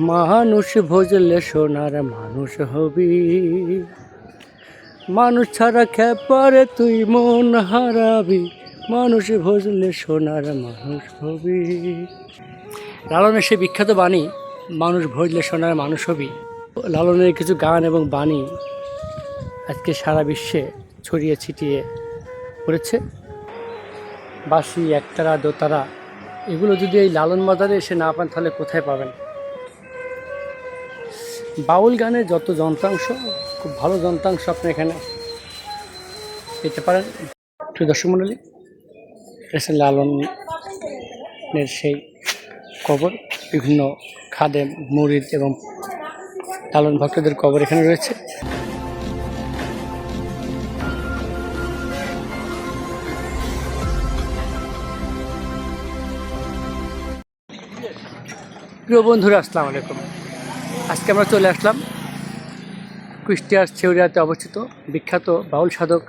মানুষ ভজলে সোনার মানুষ হবি। মানুষ ছাড়া খেপারে তুই মন হারাবি। মানুষ ভজলে সোনার মানুষ হবি। লালনের সে বিখ্যাত বাণী, মানুষ ভজলে সোনার মানুষ হবি। লালনের কিছু গান এবং বাণী আজকে সারা বিশ্বে ছড়িয়ে ছিটিয়ে পড়েছে। বাসি একতারা, দোতারা, এগুলো যদি এই লালন বাজারে এসে না পান, তাহলে কোথায় পাবেন? বাউল গানের যত যন্ত্রাংশ, খুব ভালো যন্ত্রাংশ আপনি এখানে পেতে পারেন। প্রিয় দর্শক মণ্ডলী এসে লালনের সেই কবর, বিভিন্ন খাদে মুরিদ এবং লালন ভক্তদের কবর এখানে রয়েছে। প্রিয় বন্ধুরা, আসসালামু আলাইকুম। আজকে আমরা চলে আসলাম কুষ্টিয়ার ছেউরিয়াতে অবস্থিত বিখ্যাত বাউল সাধক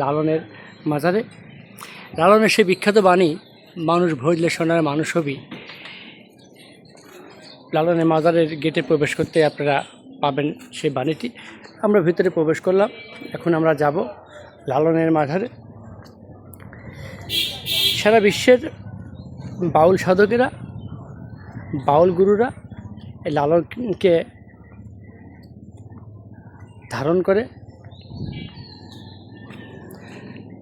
লালনের মাজারে। লালনের সেই বিখ্যাত বাণী, মানুষ ভজলে সোনার মানুষ হবি লালনের মাজারের গেটে প্রবেশ করতে আপনারা পাবেন সেই বাণীটি। আমরা ভিতরে প্রবেশ করলাম, এখন আমরা যাব লালনের মাজারে। সারা বিশ্বের বাউল সাধকেরা, বাউল গুরুরা লালনকে ধারণ করে,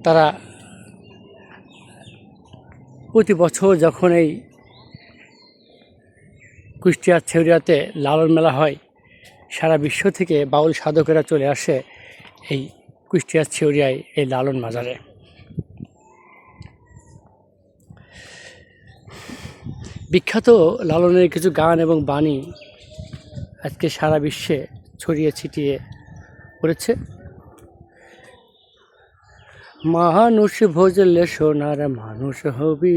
তারা প্রতি বছর যখন এই কুষ্টিয়ার ছেউরিয়াতে লালন মেলা হয়, সারা বিশ্ব থেকে বাউল সাধকেরা চলে আসে এই কুষ্টিয়ার ছেউরিয়ায় এই লালন মাজারে। বিখ্যাত লালনের কিছু গান এবং বাণী আজকে সারা বিশ্বে ছড়িয়ে ছিটিয়ে পড়েছে মানুষ ভজলে সোনার মানুষ হবি।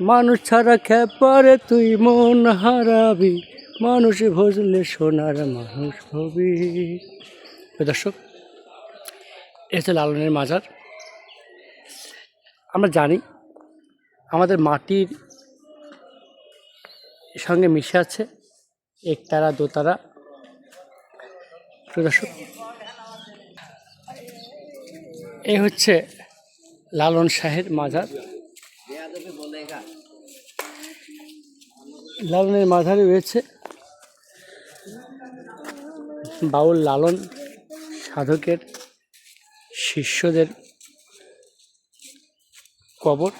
মানুষ ছাড়া খেপারে তুই মন হারাবি। মানুষ ভজলে সোনার মানুষ হবি। দর্শক, এ হচ্ছে লালনের মাজার। আমরা জানি আমাদের মাটির সঙ্গে মিশে আছে, একতারা, দোতারা। দর্শক, এই হচ্ছে লালন শাহের মাজার। লালনের মাঝারে রয়েছে বাউল লালন সাধকের শিষ্যদের কবর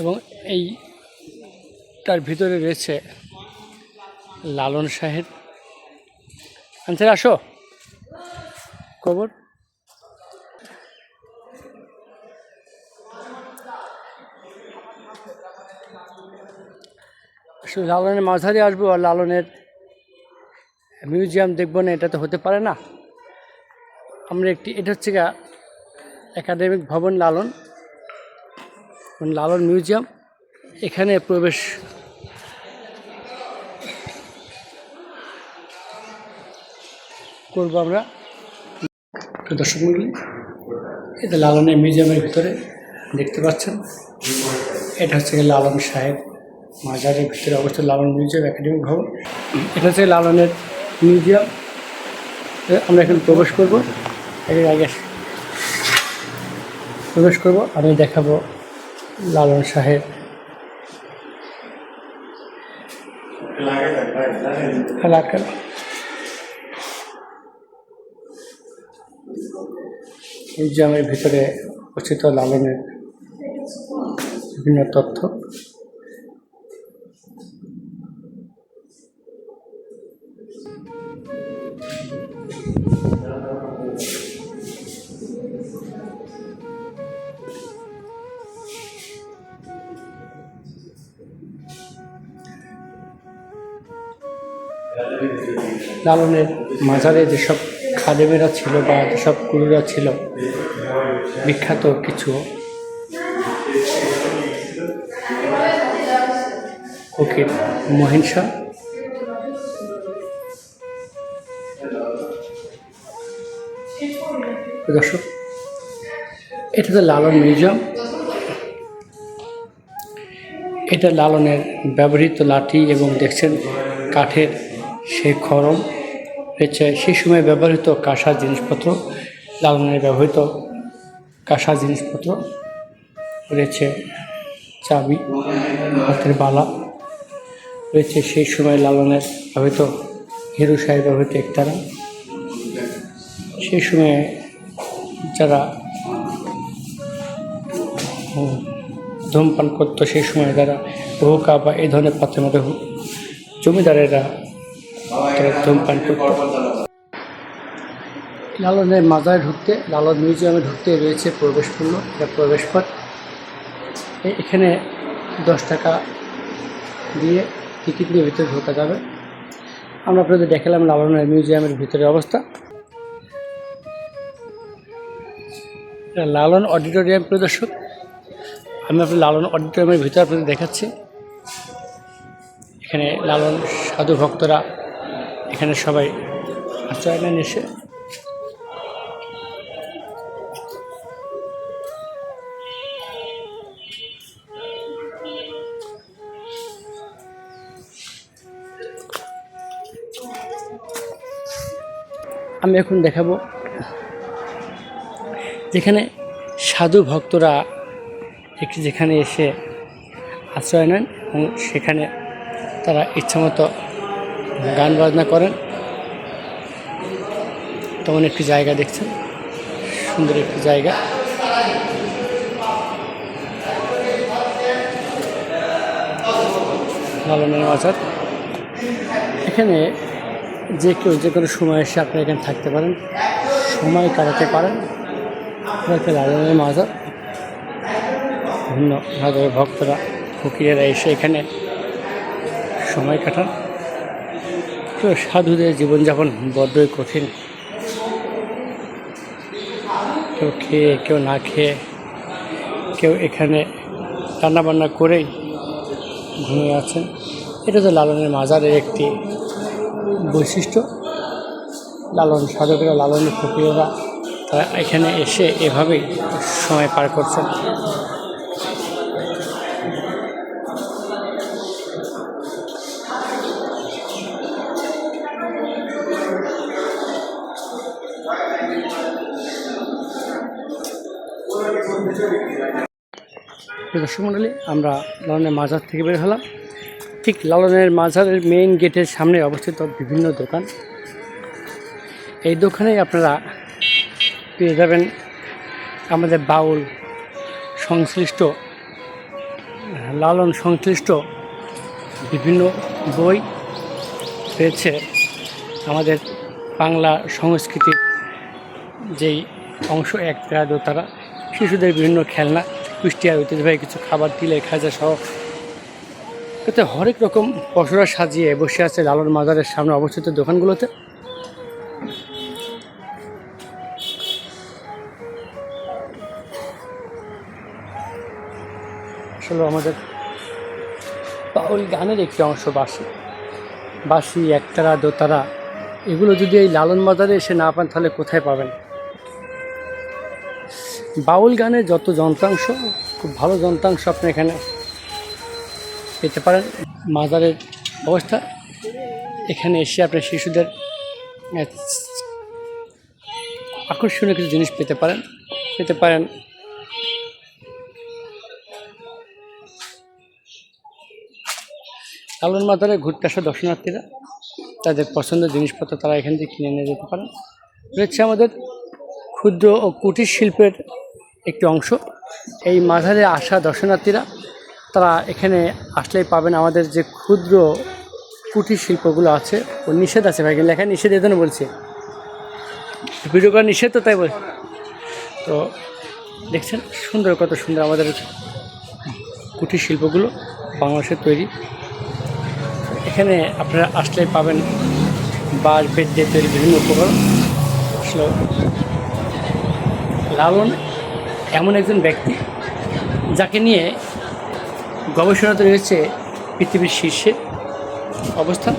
এবং এই তার ভিতরে রয়েছে লালন শাহের আনসার, আসো। শুধু লালনের মাঝারি আসব আর লালনের মিউজিয়াম দেখব না, এটা তো হতে পারে না। আমরা একটি, এটা হচ্ছে একাডেমিক ভবন লালন লালন মিউজিয়াম। এখানে প্রবেশ করব আমরা। দর্শক মন্ডলী এটা লালনের মিউজিয়ামের ভিতরে দেখতে পাচ্ছেন এটা হচ্ছে লালন সাহেব মাজারের ভিতরে অবস্থিত লালন মিউজিয়াম একাডেমিক ভবন। এটা হচ্ছে লালনের মিউজিয়াম। আমরা এখন প্রবেশ করব। এর আগে প্রবেশ করব আমি দেখাবো লালন সাহেব। এলাকার মিউজিয়ামের ভিতরে উপস্থিত লালনের বিভিন্ন তথ্য। লালনের মাজারে যেসব খাদেমেরা ছিল বা যেসব গুরুরা ছিল, বিখ্যাত কিছু ফকির মহিষা দর্শক, এটা তো লালন মিউজিয়াম। এটা লালনের ব্যবহৃত লাঠি এবং দেখছেন কাঠের সেই খরম রয়েছে সেই সময় ব্যবহৃত কাঁসা জিনিসপত্র, লালনের ব্যবহৃত কাঁসা জিনিসপত্র, রয়েছে চাবি, হাতের বালা, রয়েছে সেই সময় লালনের ব্যবহৃত হিরু সাহেব ব্যবহৃত একতারা। সেই সময়ে যারা ধূমপান করতো, সেই সময় যারা হুকা বা এই ধরনের পাত্রের মধ্যে জমিদারেরা করতো। লালনের মাজারে ঢুকতে, লালন মিউজিয়ামে ঢুকতে রয়েছে প্রবেশ মূল্য প্রবেশ পথ এখানে দশ টাকা দিয়ে টিকিট নিয়ে ভিতরে ঢোকা যাবে। আমরা আপনাদের দেখালাম লালনের মিউজিয়ামের ভিতরে অবস্থা। লালন অডিটোরিয়াম প্রদর্শক আমি আপনার লালন অডিটোরিয়ামের ভিতরে আপনাদের দেখাচ্ছি। এখানে লালন সাধু ভক্তরা এখানে সবাই আশ্রয় নেন এসে আমি এখন দেখাবো যেখানে সাধু ভক্তরা একটি যেখানে এসে আশ্রয় নেন এবং সেখানে তারা ইচ্ছামতো গান বাজনা করেন। তেমন একটি জায়গা দেখছেন। সুন্দর একটি জায়গা। লালনের মাজার এখানে যে কেউ যে কোনো সময় এসে আপনি এখানে থাকতে পারেন। সময় কাটাতে পারেন। হয়তো লালনের মাজার বিভিন্ন ভক্তরা, ফকিরেরা এসে এখানে সময় কাটান। তো সাধুদের জীবনযাপন বড্ডই কঠিন। কেউ খেয়ে, কেউ না খেয়ে, কেউ এখানে রান্নাবান্না করেই ঘুমিয়ে আছেন। এটা তো লালনের মাজারের একটি বৈশিষ্ট্য। লালন সাধকেরা লালনের ফকিরেরা তারা এখানে এসে এভাবেই সময় পার করছেন। দর্শক মণ্ডলী আমরা লালনের মাজার থেকে বের হলাম। ঠিক লালনের মাজারের মেইন গেটের সামনে অবস্থিত বিভিন্ন দোকান। এই দোকানে আপনারা পেয়ে যাবেন আমাদের বাউল সংশ্লিষ্ট, লালন সংশ্লিষ্ট বিভিন্ন বই রয়েছে আমাদের বাংলা সংস্কৃতির যেই অংশ এক তারা শিশুদের বিভিন্ন খেলনা কুষ্টিয়ার ঐতিহ্যবাহী কিছু খাবার, তিলের খাজা সহ এতে হরেক রকম পশুরা সাজিয়ে বসে আছে লালন মাজারের সামনে অবস্থিত দোকানগুলোতে। আসলে আমাদের বাউল গানের একটি অংশ বাসি বাসি একতারা, দোতারা, এগুলো যদি এই লালন বাজারে এসে না পান তাহলে কোথায় পাবেন? বাউল গানের যত যন্ত্রাংশ, খুব ভালো যন্ত্রাংশ আপনি এখানে পেতে পারেন। মাজারের অবস্থা, এখানে এসে আপনার শিশুদের আকর্ষণীয় কিছু জিনিস পেতে পারেন পেতে পারেন। লালন মাজারে ঘুরতে আসা দর্শনার্থীরা, তাদের পছন্দের জিনিসপত্র তারা এখান থেকে কিনে নিয়ে যেতে পারেন। রয়েছে আমাদের ক্ষুদ্র ও কুটির শিল্পের একটি অংশ। এই মাজারে আসা দর্শনার্থীরা, তারা এখানে আসলেই পাবেন আমাদের যে ক্ষুদ্র কুটির শিল্পগুলো আছে, ও নিষেধ আছে ভাই, লেখা নিষেধ এই বলছে। ভিডিও করা নিষেধ তো তাই বল। তো দেখছেন সুন্দর, কত সুন্দর আমাদের কুটির শিল্পগুলো বাংলাদেশের তৈরি। এখানে আপনারা আসলেই পাবেন বাঁশ, বেত দিয়ে তৈরি বিভিন্ন উপকরণ। আসলে লালন এমন একজন ব্যক্তি যাকে নিয়ে গবেষণাতে রয়েছে পৃথিবীর শীর্ষে অবস্থান।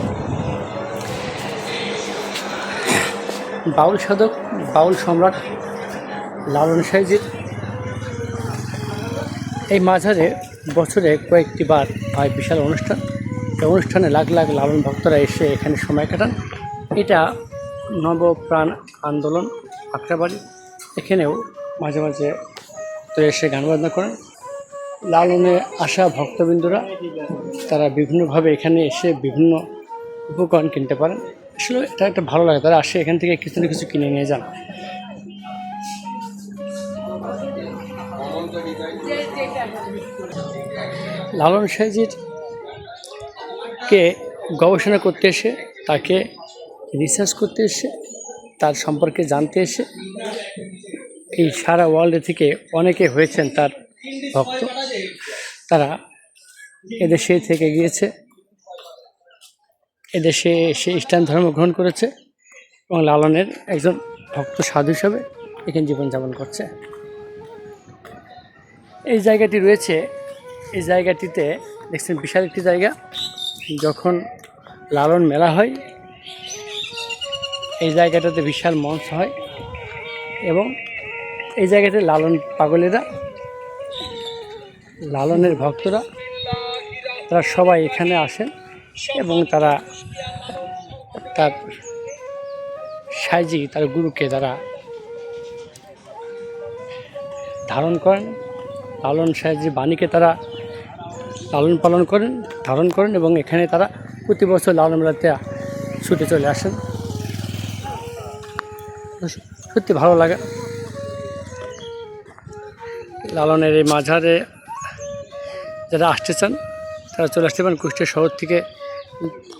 বাউল সাধক, বাউল সম্রাট লালন সাহেজির এই মাঝারে বছরে কয়েকটি বার হয় বিশাল অনুষ্ঠান। এই অনুষ্ঠানে লাখ লাখ লালন ভক্তরা এসে এখানে সময় কাটান। এটা নবপ্রাণ আন্দোলন, আখড়াবাড়ি। এখানেও মাঝে মাঝে তো এসে গান বাজনা করেন। লালনে আসা ভক্তবৃন্দরা, তারা বিভিন্নভাবে এখানে এসে বিভিন্ন উপকরণ কিনতে পারেন। আসলে এটা একটা ভালো লাগে, তারা আসে এখান থেকে কিছু না কিছু কিনে নিয়ে যান। লালন সাইজির কে গবেষণা করতে এসে, তাকে রিসার্চ করতে এসে, তার সম্পর্কে জানতে এসে এই সারা ওয়ার্ল্ডে থেকে অনেকে হয়েছেন তার ভক্ত। তারা এদেশে থেকে গিয়েছে। এদেশে সে ইসলাম ধর্ম গ্রহণ করেছে এবং লালনের একজন ভক্ত সাধু হিসাবে এখানে জীবনযাপন করছে। এই জায়গাটি রয়েছে। এই জায়গাটিতে দেখছেন বিশাল একটি জায়গা। যখন লালন মেলা হয়, এই জায়গাটাতে বিশাল মঞ্চ হয় এবং এই জায়গাতে লালন পাগলেরা, লালনের ভক্তরা, তারা সবাই এখানে আসেন এবং তারা তার সাইজি, তার গুরুকে তারা ধারণ করেন। লালন সাইজি বাণীকে তারা লালন পালন করেন, ধারণ করেন এবং এখানে তারা প্রতি বছর লালন মেলাতে ছুটে চলে আসেন। সত্যি ভালো লাগে। লালনের এই মাঝারে যারা আসতে চান তারা চলে আসতে পারেন কুষ্টিয়া শহর থেকে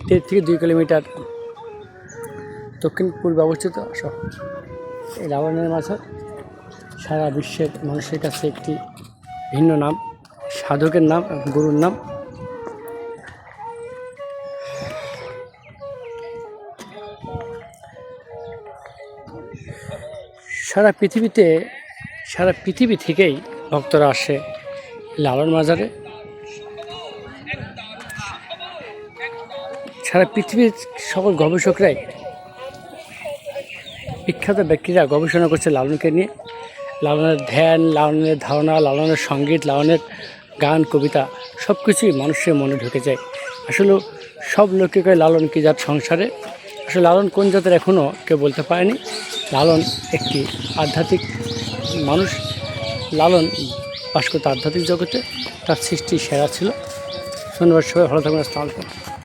দেড় থেকে দুই কিলোমিটার দক্ষিণ পূর্বে অবস্থিত শহর। এই লালনের মাঝার সারা বিশ্বের মানুষের কাছে একটি ভিন্ন নাম, সাধকের নাম গুরুর নাম। সারা পৃথিবীতে, সারা পৃথিবী থেকেই ভক্তরা আসে লালন মাজারে। সারা পৃথিবীর সকল গবেষকরাই বিখ্যাত ব্যক্তিরা গবেষণা করছে লালনকে নিয়ে। লালনের ধ্যান, লালনের ধারণা, লালনের সংগীত, লালনের গান, কবিতা সব কিছুই মানুষের মনে ঢুকে যায়। আসলে সব লোকে কয়, লালন কি জাত সংসারে? আসলে লালন কোন জাতের এখনও কেউ বলতে পারেনি। লালন একটি আধ্যাত্মিক মানুষ। লালন বাস করতে আধ্যাত্মিক জগতে তার সৃষ্টি সেরা ছিল। শনিবার সবাই ভালো থাকবেন আসসালামু